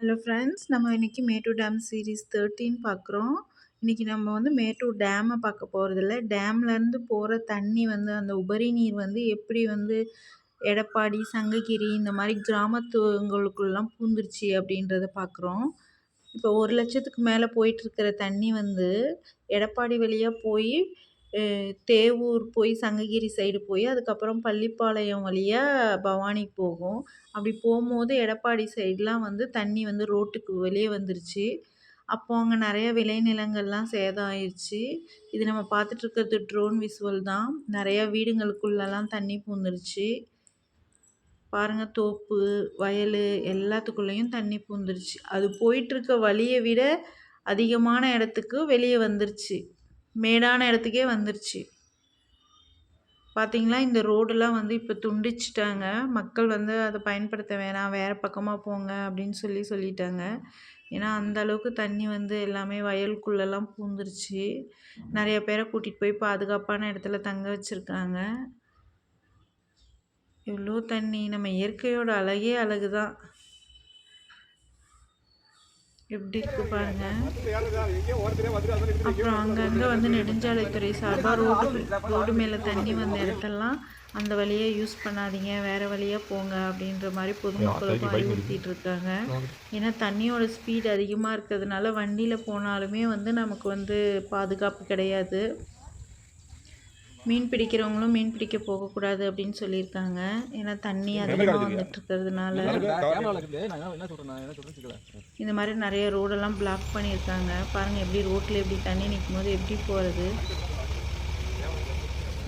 Hello friends நம்ம இன்றைக்கி Mettur dam series thirteen பார்க்குறோம். இன்றைக்கி நம்ம வந்து மேட்டூர் டேமை பார்க்க போகிறதில்ல டேம்லேருந்து போகிற தண்ணி வந்து அந்த உபரி நீர் வந்து எப்படி வந்து எடப்பாடி சங்ககிரி இந்த மாதிரி கிராமத்துங்களுக்குள்ளெலாம் பூந்துருச்சு அப்படின்றத பார்க்குறோம். இப்போ ஒரு லட்சத்துக்கு மேலே போயிட்டுருக்கிற தண்ணி வந்து எடப்பாடி வழியாக போய் தேவூர் போய் சங்ககிரி சைடு போய் அதுக்கப்புறம் பள்ளிப்பாளையம் வழியாக பவானி போகும். அப்படி போகும்போது எடப்பாடி சைடெலாம் வந்து தண்ணி வந்து ரோட்டுக்கு வெளியே வந்துருச்சு. அப்போ அங்கே நிறைய விளைநிலங்கள்லாம் சேதம் ஆயிடுச்சு இது நம்ம பார்த்துட்ருக்கிறது ட்ரோன் விசுவல் தான். நிறையா வீடுங்களுக்குள்ளெல்லாம் தண்ணி பூந்துருச்சு. பாருங்கள் தோப்பு வயல் எல்லாத்துக்குள்ளேயும் தண்ணி பூந்துருச்சு. அது போயிட்டுருக்க வழியை விட அதிகமான இடத்துக்கு வெளியே வந்துருச்சு. மேடான இடத்துக்கே வந்துருச்சு. பார்த்திங்களா இந்த ரோடெல்லாம் வந்து இப்போ துண்டிச்சிட்டாங்க. மக்கள் வந்து அதை பயன்படுத்த வேணாம் வேறு பக்கமாக போங்க அப்படின்னு சொல்லி சொல்லிட்டாங்க. ஏன்னா அந்த அளவுக்கு தண்ணி வந்து எல்லாமே வயலுக்குள்ளெல்லாம் பூந்துருச்சு. நிறைய பேரை கூட்டிகிட்டு போய் பாதுகாப்பான இடத்துல தங்க வச்சுருக்காங்க. இவ்வளோ தண்ணி? நம்ம இயற்கையோட அழகே அழகு தான் எப்படி இருக்கு பாருங்க. அப்புறம் அங்கங்கே வந்து நெடுஞ்சாலைத்துறை சார்பாக ரோடு ரோடு மேலே தண்ணி வந்த இடத்தெல்லாம் அந்த வழியை யூஸ் பண்ணாதீங்க வேறு வழியாக போங்க அப்படின்ற மாதிரி பொதுமக்களுக்கும் அறிவுறுத்திட்டு இருக்காங்க. ஏன்னா தண்ணியோட ஸ்பீட் அதிகமாக இருக்கிறதுனால வண்டியில் போனாலுமே வந்து நமக்கு வந்து பாதுகாப்பு கிடையாது. மீன் பிடிக்கிறவங்களும் மீன் பிடிக்க போகக்கூடாது அப்படின்னு சொல்லியிருக்காங்க. ஏன்னா தண்ணி அதிகமாக வந்துட்டு இருக்கிறதுனால. இந்த மாதிரி நிறைய ரோடெல்லாம் பிளாக் பண்ணியிருக்காங்க. பாருங்கள் எப்படி ரோட்டில் எப்படி தண்ணி நிற்கும் போது எப்படி போகிறது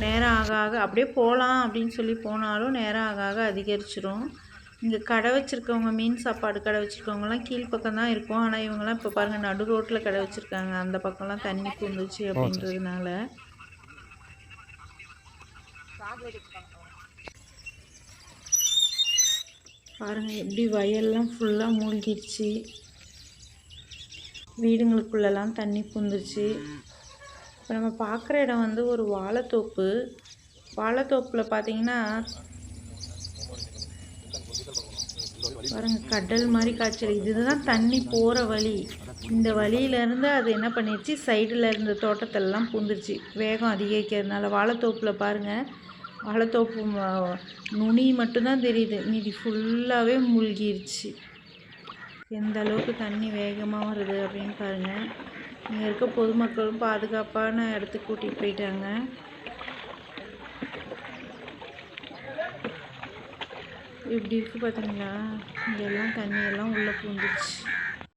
நேரம் ஆக ஆக அப்படியே போகலாம் அப்படின்னு சொல்லி போனாலும் நேரம் ஆக ஆக அதிகரிச்சிடும் இங்கே கடை வச்சுருக்கவங்க மீன் சாப்பாடு கடை வச்சுருக்கவங்கலாம் கீழ்ப்பக்கம் தான் இருக்கும். ஆனால் இவங்கெல்லாம் இப்போ பாருங்கள் நடு ரோட்டில் கடை வச்சுருக்காங்க. அந்த பக்கம்லாம் தண்ணி பூந்துச்சு அப்படின்றதுனால. பாருங்கள் எப்படி வயல்லாம் ஃபுல்லாக மூழ்கிடுச்சு. வீடுங்களுக்குள்ளெல்லாம் தண்ணி புந்துச்சு இப்போ நம்ம பார்க்குற இடம் வந்து ஒரு வாழைத்தோப்பு. வாழைத்தோப்பில் பார்த்தீங்கன்னா பாருங்க கடல் மாதிரி காய்ச்சல் இதுதான் தண்ணி போகிற வழி. இந்த வழியிலேருந்து அது என்ன பண்ணிடுச்சு? சைடில் இருந்த தோட்டத்தெல்லாம் பூந்துருச்சு. வேகம் அதிகரிக்கிறதுனால. வாழைத்தோப்பில் பாருங்கள் வாழைத்தோப்பு நுனி மட்டும்தான் தெரியுது. மீதி ஃபுல்லாகவே மூழ்கிருச்சு. எந்த அளவுக்கு தண்ணி வேகமாக வருது அப்படின்னு பாருங்கள் இங்கே இருக்க பொதுமக்களும் பாதுகாப்பான இடத்துக்கு கூட்டிகிட்டு போயிட்டாங்க. இப்படி இருக்குது பார்த்தீங்களா இங்கெல்லாம் தண்ணியெல்லாம் உள்ளே பூந்துச்சு